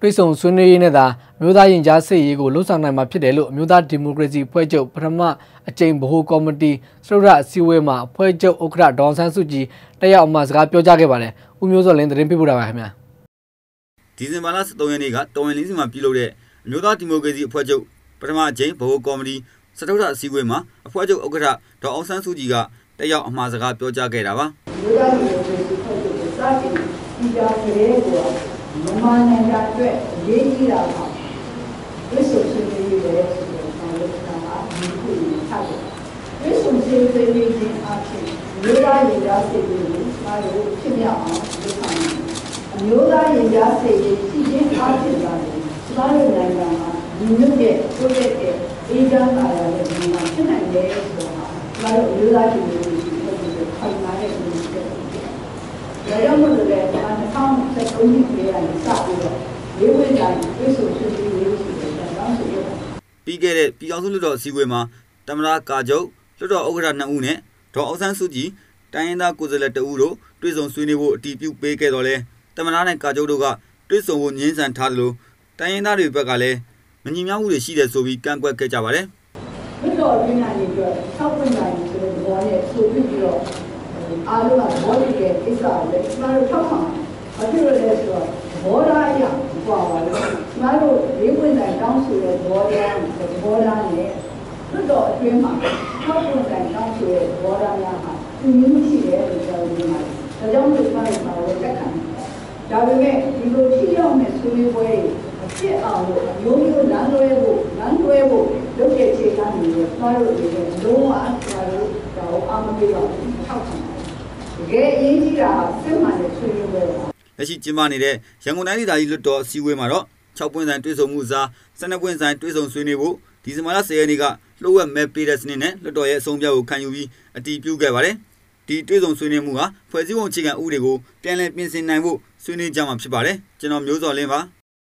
တွိတ်ဆုံဆွေးနွေးရေးနဲ့သာမြို့သားရင်ကြားစစ်ရေးကိုလှုပ်ဆောင်နိုင်မှာဖြစ်တယ်လို့မြို့သားဒီမိုကရေစီဖွဲ့ချုပ်ပထမအကြိမ်ဗဟိုကော်မတီစရုရအစည်းအဝေးမှာဖွဲ့ချုပ်ဥက္ကဋ္ဌဒေါန်ဆန်းစုကြည်တက်ရောက်အမှစကားပြောကြားခဲ့ပါတယ်။ဦးမျိုးစောလင်းသတင်းပေးပို့တာပါခင်ဗျာ။ဒီဇင်ဘာလ23ရက်နေ့ကတော်ဝင်လေးစီမှာပြုလုပ်တဲ့အမျိုးသားဒီမိုကရေစီအဖွဲ့ချုပ်ပထမအကြိမ်ဗဟိုကော်မတီစတုထအစည်းအဝေးမှာအဖွဲ့ချုပ်ဥက္ကဋ္ဌဒေါအောင်ဆန်းစုကြည်ကတက်ရောက်အမှာစကားပြောကြားခဲ့တာပါ။မြို့သားဒီမိုကရေစီဖွဲ့ချုပ်ကိုစတင်ပြီးကြောင်းကလေးကို မြန်မာနိုင်ငံအတွက်အရေးကြီးတာပါဝိဆိုရှင်တွေရဲ့ဆိုတဲ့ဆောင်ရွက်တာကဒီခုကိုထားတယ်ဝိဆိုရှင်တွေရဲ့ခြင်းအဖြစ်မြို့သားရေသားစိတ်ကိုမှားလို့ဖြစ်မြောက်အောင်လုပ်ဆောင်တယ်အမျိုးသားရေသားစိတ်ကိုရှိခြင်းအဖြစ်ပါလေကျမတို့နိုင်ငံမှာဒီမြို့ရဲ့ကိုယ့်ရဲ့အေးချမ်းသာရတဲ့ဒီမှာဖြစ်နိုင်တယ်ဆိုတာကျမတို့အမျိုးသားရှင်တွေခိုင်မာတဲ့လူတွေ ဒါကြောင့်မို့လို့လည်း2013နှစ်ကလေးကနေစပြီးတော့ဝေးဝေးတိုင်းဝိဆိုဆွေးနွေးရေးဆိုတဲ့တောင်းဆိုရတာပြီးခဲ့တဲ့ပြည်အောင်စုလွှတ်တော်အစည်းအဝေးမှာတမရကာချုပ်လွှတ်တော်ဥက္ကဋ္ဌ2ဦးနဲ့ဒေါ်အောင်ဆန်းစုကြည်တိုင်းရင်းသားကိုယ်စားလှယ်2ဦးတို့တွေ့ဆုံဆွေးနွေးဖို့အတည်ပြုပေးခဲ့တော့လဲတမရနဲ့ကာချုပ်တို့ကတွေ့ဆုံဖို့ညှင်းဆန်ထားတယ်လို့တိုင်းရင်းသားတွေဘက်ကလည်းမညီမျှမှုတွေရှိတယ်ဆိုပြီးကန့်ကွက်ခဲ့ကြပါတယ်လွှတ်တော်အတွင်းကနေပြီးတော့၆ပွင့်တိုင်းဆိုတဲ့ဘောနဲ့ဆိုပြီးတော့ အားလုံးကဘောတွေရဲ့ကိစ္စကိုလည်းကျမတို့ထောက်ခံဘာဖြစ်လို့လဲဆိုတော့ဘောဓာအရာပွာပါလို့ကျမတို့လေးပွင့်တိုင်တောင်းဆိုတဲ့ဘောဓာဘောဓာနဲ့လွတ်တော်အတွင်းမှာထောက်ပွင့်တိုင်တောင်းဆိုတဲ့ဘောဓာများဟာသူမျိုးမရှိတယ်လို့ပြောနေပါတယ်ဒါကြောင့်ဒီမှာပါလို့လက်ခံဒါပေမဲ့ဒီလိုထိရောက်မဲ့ဆွေးနွေးပွဲတွေဖြစ်အောင်လို့အမျိုးမျိုးလမ်းလွဲဖို့လမ်းလွဲဖို့လုပ်တဲ့ခြေကနေပြီးတော့တို့အနေနဲ့လုံးဝကျွန်တော်တို့တော့အားမပေးပါဘူးထောက်ခံ ကယ်အရေးကြီးတာစစ်မှန်တဲ့ဆွေးနွေးပွဲပါလက်ရှိကျင်းပနေတဲ့ရန်ကုန်တိုင်းဒေသကြီးလွှတ်တော်အစည်းအဝေးမှာတော့6ပွင့်ဆိုင်တွဲဆုံမှုစား12ပွင့်ဆိုင်တွဲဆုံဆွေးနွေးဖို့ဒီဇင်ဘာလ10ရက်နေ့ကလှုပ်ဝက်မဲပေးတဲ့စနစ်နဲ့လွှတ်တော်ရဲ့အဆုံးအဖြတ်ကိုခံယူပြီးအတည်ပြုခဲ့ပါတယ်ဒီတွဲဆုံဆွေးနွေးမှုဟာဖွဲ့စည်းပုံအခြေခံဥပဒေကိုပြန်လည်ပြင်ဆင်နိုင်ဖို့ဆွေးနွေးကြမှာဖြစ်ပါတယ်ကျွန်တော်မျိုးစော်လင်းပါ